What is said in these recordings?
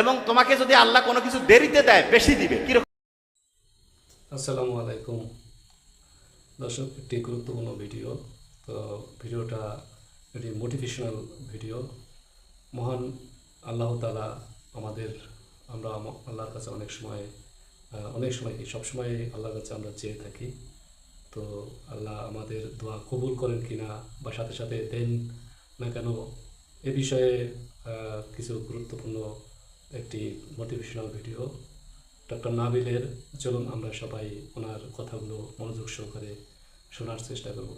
এবং তোমাকে যদি আল্লাহ কোনো কিছু দেরিতে দেয়, বেশি দিবে। কীরকম? আসসালামু আলাইকুম। দর্শক, একটি গুরুত্বপূর্ণ ভিডিও। তো ভিডিওটা একটি মোটিভেশনাল ভিডিও। মহান আল্লাহ তালা আমাদের, আমরা আল্লাহর কাছে অনেক সময় অনেক সময় কি সবসময় আল্লাহর কাছে আমরা চেয়ে থাকি। তো আল্লাহ আমাদের দোয়া কবুল করেন কিনা বা সাথে সাথে দেন না কেন, এ বিষয়ে কিছু গুরুত্বপূর্ণ একটি মোটিভেশনাল ভিডিও ডক্টর নাবিলের চলুন আমরা সবাই ওনার কথাগুলো মনোযোগ সহকারে শোনার চেষ্টা করব।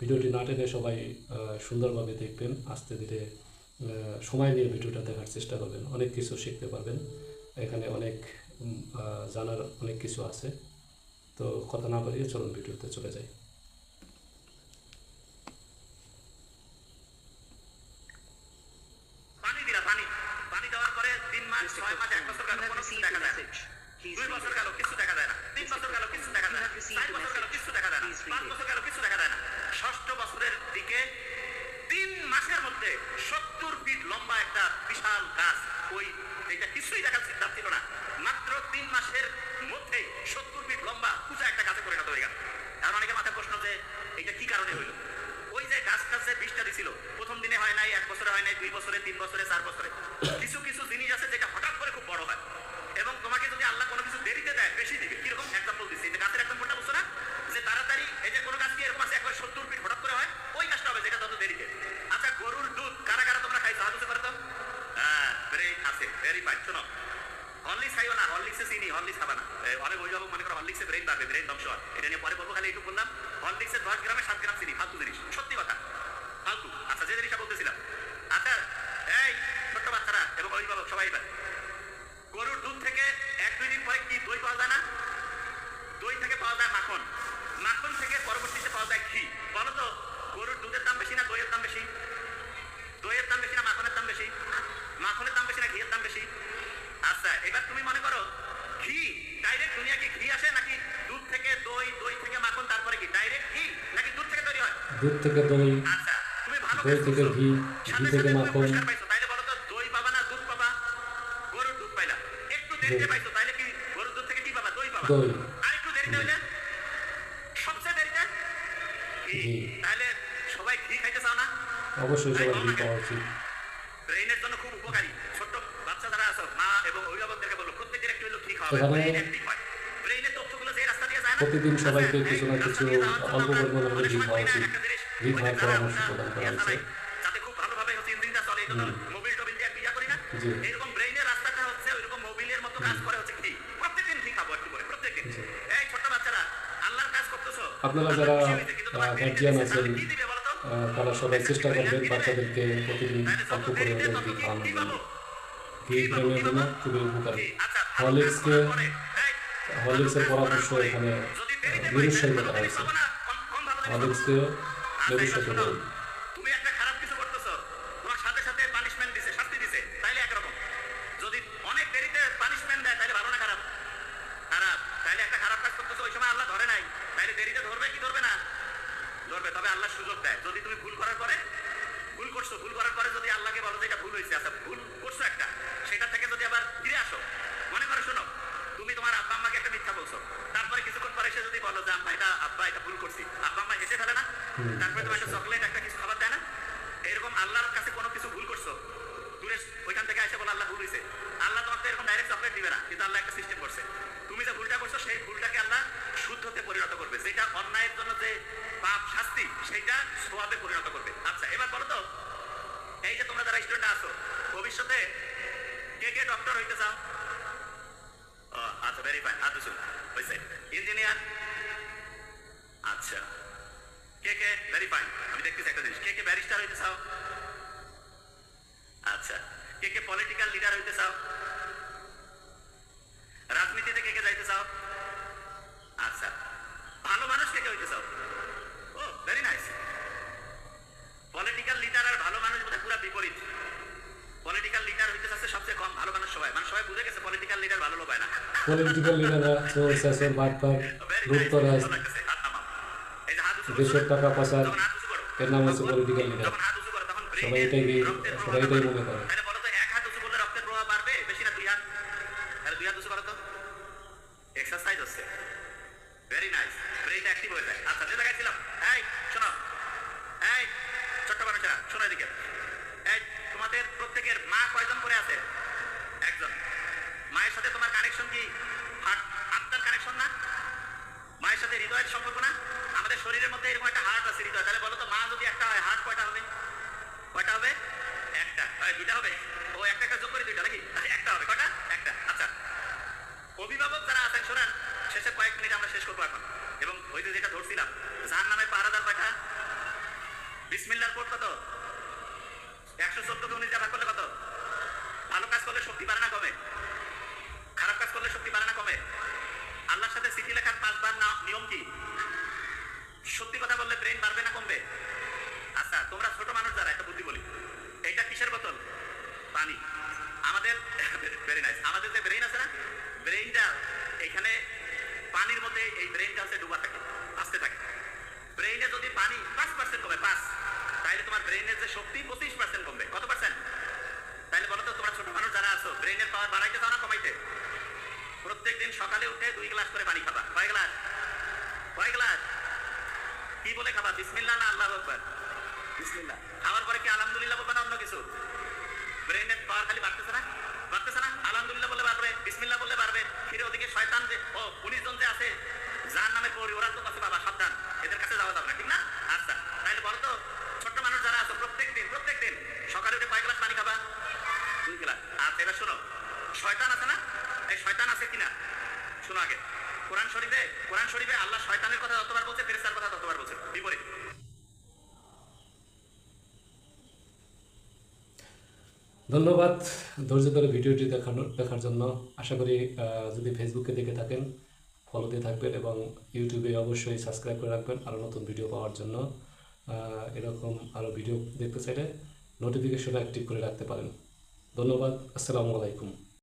ভিডিওটি না টেনে সবাই সুন্দরভাবে দেখবেন, আস্তে ধীরে সময় নিয়ে ভিডিওটা দেখার চেষ্টা করবেন, অনেক কিছু শিখতে পারবেন। এখানে অনেক জানার অনেক কিছু আছে। তো কথা না বাড়িয়ে চলুন ভিডিওতে চলে যাই পানি দিলা পানি পানি দেওয়ার পরে তিন মাস ছয় মাস এক বছর গেল কোনো কিছু দেখা যায় দুই বছর গেল কিছু দেখা যায় না। তিন বছর গেল কিছু দেখা যায় না। চার বছর গেল কিছু দেখা যায় না। পাঁচ বছর গেল কিছু দেখা যায় না। ষষ্ঠ বছরের দিকে তিন মাসের মধ্যে সত্তর ফিট লম্বা একটা বিশাল গাছ ওই এটা কিছুই দেখার সিদ্ধান্ত ছিল না। মাত্র তিন মাসের মধ্যে সত্তর ফিট লম্বা পূজা একটা গাছে পরিণত হয়ে গেল। এখন অনেকের মাথায় প্রশ্ন যে এটা কি কারণে হইল? ওই যে গাছ যে বিষটা দিছিল, প্রথম দিনে হয় নাই, এক বছরে হয় নাই, দুই বছরে, তিন বছরে, চার বছরে, কিছু কিছু জিনিস আছে যেটা হঠাৎ করে খুব বড় হয়। এবং তোমাকে যদি আল্লাহ কোনো কিছু দেরিতে দেয়, বেশি দিবে, কীরকম এক্সাম্পল দিচ্ছি গাছের এক্সাম্পলটা বুঝছ না যে তাড়াতাড়ি এই যে কোনো গাছ কি এরকম আছে একবার সত্তর ফিট হঠাৎ করে হয় ওই গাছটা হবে যেটা তত দেরিতে আচ্ছা গরুর দুধ কারা কারা তোমরা খাইছো হাত উঁচু করে তো হ্যাঁ ভেরি আছে ভেরি ফাইন শোনো হরলিক্স খাইও না হরলিক্সে চিনি হরলিক্স খাবা না এ, অনেক মনে করো হরলিক্সে ব্রেন বাড়বে ব্রেন ধ্বংস এটা নিয়ে পরে বলব খালি একটু বললাম। হরলিক্সে দশ গ্রামে সাত গ্রাম চিনি ফালতু জিনিস সত্যি কথা। ফালতু। আচ্ছা যে জিনিসটা বলতেছিলাম। আচ্ছা এই ছোট্ট বাচ্চারা এবং অভিভাবক সবাই এবার। গরুর দুধ থেকে এক দুই দিন পরে কি দই পাওয়া যায় না? দই থেকে পাওয়া যায় মাখন। মাখন থেকে পরবর্তীতে পাওয়া যায় ঘি। বলো তো গরুর দুধের দাম বেশি না দইয়ের দাম বেশি? দইয়ের দাম বেশি না মাখনের দাম বেশি? মাখনের দাম বেশি না ঘিয়ের দাম বেশি? আচ্ছা এবার তুমি মনে করো ঘি? ডাইরেক্ট দুনিয়া কি ঘি আসে নাকি দুধ থেকে দই দই থেকে মাখন তারপরে কি ডাইরেক্ট ঘি নাকি দুধ থেকে তৈরি হয়? দুধ থেকে দই আচ্ছা তুমি ভালো দই থেকে ঘি, ঘি থেকে মাখন। তাইলে বলো তো দই পাবা না দুধ পাবা? গরুর দুধ পাইলা। একটু দেরিতে। পাইছো তাইলে কি গরুর দুধ থেকে কি পাবা? দই পাবা? দই। আর একটু দেরিতে হইলে? সবচেয়ে দেরিতে? ঘি। তাহলে সবাই ঘি খাইতে চাও না? অবশ্যই সবার ঘি পাওয়া উচিত। উপকারী? ছোট্ট বাচ্চা যারা আছো মা এবং অভিভাবকদেরকে বলো একটু খাওয়াবে এখানে ব্রেইন অ্যাক্টিভ হয়। ব্রেইনের তথ্যগুলো যে রাস্তা দিয়ে যায় না প্রতিদিন সবাইকে আচ্ছা, কিছু না কিছু অল্প পরিমাণে অনেক ঘি খাওয়া উচিত। একটা ঘি খাওয়ার পরামর্শ প্রদান করা হয়েছে। যাতে খুব ভালোভাবে হচ্ছে ইঞ্জিনটা চলে এই জন্য মোবিল টোবিল দিয়ে একটা করি না। এরকম ব্রেইনের রাস্তাটা হচ্ছে ওইরকম মোবিলের মতো কাজ করে হচ্ছে ঘি প্রত্যেকদিন ঘি খাব একটু করে প্রত্যেকদিন। এই ছোট্ট বাচ্চারা আল্লাহর কাজ করতেছো। আপনারা যারা, আছেন, তারা সবাই চেষ্টা করবেন বাচ্চাদেরকে প্রতিদিন তাহলে অল্প করে তত খাওয়ানোর জন্য। জন্য খুবই উপকারী। হরলিক্সকে হরলিক্সের পরামর্শ এখানে নিরুৎসাহিত করা হয়েছে। জিনিস পাবো না? কম- কম ভালো জিনিস পাবো। হরলিক্সকে লেবুর এবার সাথে শোনো, বলুন তুমি একটা খারাপ তাহলে ওই সময় আল্লাহ ধরে নাই। তাইলে দেরিতে ধরবে কি ধরবে না? ধরবে তবে আল্লাহ সুযোগ দেয়। যদি তুমি ভুল করার পরে ভুল করছ ভুল করার পরে যদি আল্লাহকে বলো যে এটা ভুল হয়েছে আচ্ছা ভুল করছ একটা সেটা থেকে যদি আবার ফিরে আসো মনে করো শোনো তুমি তোমার আব্বা আম্মাকে একটা মিথ্যা বলছো। তারপরে কিছুক্ষণ পরে এসে যদি বলো যে আম্মা এটা আব্বা এটা ভুল করছি আব্বা আম্মা হেসে ফেলে না তারপরে তোমার একটা চকলেট একটা কিছু খাবার দেয় না এরকম আল্লাহর কাছে কোনো কিছু ভুল করছ দূরে ওইখান থেকে এসে বলো আল্লাহ ভুল হয়েছে আল্লাহ তোমাকে এরকম ডাইরেক্ট চকলেট দিবে না কিন্তু আল্লাহ একটা সিস্টেম করছে। তুমি যে ভুলটা করছ সেই ভুলটাকে আল্লাহ শুদ্ধতে পরিণত করবে। যেটা অন্যায়ের জন্য যে পাপ শাস্তি, সেটা সোয়াবে পরিণত করবে। আচ্ছা এবার বলো তো, এই যে তোমরা যারা স্টুডেন্ট আছো, ভবিষ্যতে কে কে ডক্টর হইতে চাও? আচ্ছা ভেরি ফাইন হাত হয়েছে ইঞ্জিনিয়ার আচ্ছা কে কে? ভেরি ফাইন আমি দেখতেছি একটা জিনিস। কে কে ব্যারিস্টার হইতে চাও? আচ্ছা কে কে পলিটিক্যাল লিডার হইতে চাও রাজনীতিতে কে কে যাইতে চাও আচ্ছা ভালো মানুষ কে কে হইতে চাও ও ভেরি নাইস পলিটিক্যাল লিডার আর ভালো মানুষ বোধহয় পুরো বিপরীত। পলিটিক্যাল লিডার হইতে চাচ্ছে সবচেয়ে কম ভালো মানুষ সবাই। মানে সবাই বুঝে গেছে পলিটিক্যাল লিডার ভালো লোক হয় না। পলিটিক্যাল লিডাররা চোর শাসন বাটপার উঁচু করছ, দেশের টাকা পাচার করো, এর নাম হচ্ছে পলিটিক্যাল লিডার করো, সবাই রক্তের সবাই এটাই মনে করে। তো করো তো। এক্সারসাইজ হচ্ছে। ভেরি নাইস ব্রেইনটা অ্যাক্টিভ হয়ে আচ্ছা এই, শোনো। এই ছোট্ট মানুষেরা শোনো এই, তোমাদের প্রত্যেকের মা কয়জন করে আছে? একজন। মায়ের সাথে তোমার কানেকশন কি? আত্মার কানেকশন না? মায়ের সাথে হৃদয়ের সম্পর্ক না? আমাদের শরীরের মধ্যে এরকম একটা হার্ট আছে, হৃদয়। তাহলে বলো মা যদি একটা হয়, হার্ট কয়টা হবে? কয়টা হবে? একটা। হয় হবে? ও, একটা একটা যোগ করে দুইটা নাকি? একটা হবে। কয়টা? একটা। আচ্ছা। অভিভাবক যারা আছেন, শোনান, শেষে কয়েক মিনিট আমরা শেষ করব এখন। এবং ওই যে যেটা ধরছিলাম যার নামে পাহারাদার কয়টা বিসমিল্লার কোড কত? একশো চোদ্দকে উনিশ ভাগ করলে কত? ভালো কাজ করলে শক্তি বাড়ে না কমে? খারাপ কাজ করলে শক্তি বাড়ে না কমে? আল্লাহর সাথে চিঠি লেখার পাঁচবার না নিয়ম কি? সত্যি কথা বললে ব্রেন বাড়বে না কমবে? আচ্ছা তোমরা ছোট মানুষ যারা, একটা বুদ্ধি বলি। এইটা কিসের বোতল? পানি। আমাদের ভেরি নাইস আমাদের যে ব্রেন আছে না ব্রেইনটা এখানে পানির মধ্যে এই ব্রেইনটা হচ্ছে ডুবা থাকে আসতে থাকে। ব্রেইনে যদি পানি পাঁচ পার্সেন্ট কমে, পাঁচ তাহলে তোমার ব্রেইনের যে শক্তি পঁচিশ পার্সেন্ট কমবে। কত পার্সেন্ট তাহলে বলো তো তোমরা ছোট মানুষ যারা আছো ব্রেইনের পাওয়ার বাড়াইতে চাও না কমাইতে? প্রত্যেকদিন সকালে উঠে দুই গ্লাস করে পানি খাবা। কয় গ্লাস? কয় গ্লাস? কি বলে খাবা? বিসমিল্লাহ না আল্লাহ আকবার? বিসমিল্লাহ। খাওয়ার পরে কি আলহামদুলিল্লাহ বলবে না অন্য কিছু? ব্রেনের পাওয়ার খালি বাড়তেছে না? বাড়তেছে না, আলহামদুলিল্লাহ বলে পারবে, বিসমিল্লাহ বললে পারবে। ফিরে ওদিকে শয়তান যে, ও পুলিশ জন যে আছে, যার নামে পড়ি, ওরা তো কাছে বাবা, সাবধান, এদের কাছে যাওয়া যাবে না। ঠিক না? আচ্ছা তাহলে বলো তো, ছোট্ট মানুষ যারা আছে, প্রত্যেক দিন প্রত্যেক দিন, সকালে উঠে কয় গ্লাস পানি খাবা? দুই গ্লাস। আচ্ছা এবার শোনো, শয়তান আছে না? এই শয়তান আছে কিনা? শোনো আগে। কোরআন শরীফে কোরআন শরীফে আল্লাহ শয়তানের কথা যতবার বলছে ফেরেস্তার কথা ততবার বলছে। বিপরীত। ধন্যবাদ ধৈর্য ধরে ভিডিওটি দেখানো দেখার জন্য। আশা করি যদি ফেসবুকে দেখে থাকেন ফলো দিয়ে থাকবেন এবং ইউটিউবে অবশ্যই সাবস্ক্রাইব করে রাখবেন আরও নতুন ভিডিও পাওয়ার জন্য। এরকম আরও ভিডিও দেখতে চাইলে নোটিফিকেশন অ্যাক্টিভ করে রাখতে পারেন। ধন্যবাদ, আসসালামু আলাইকুম।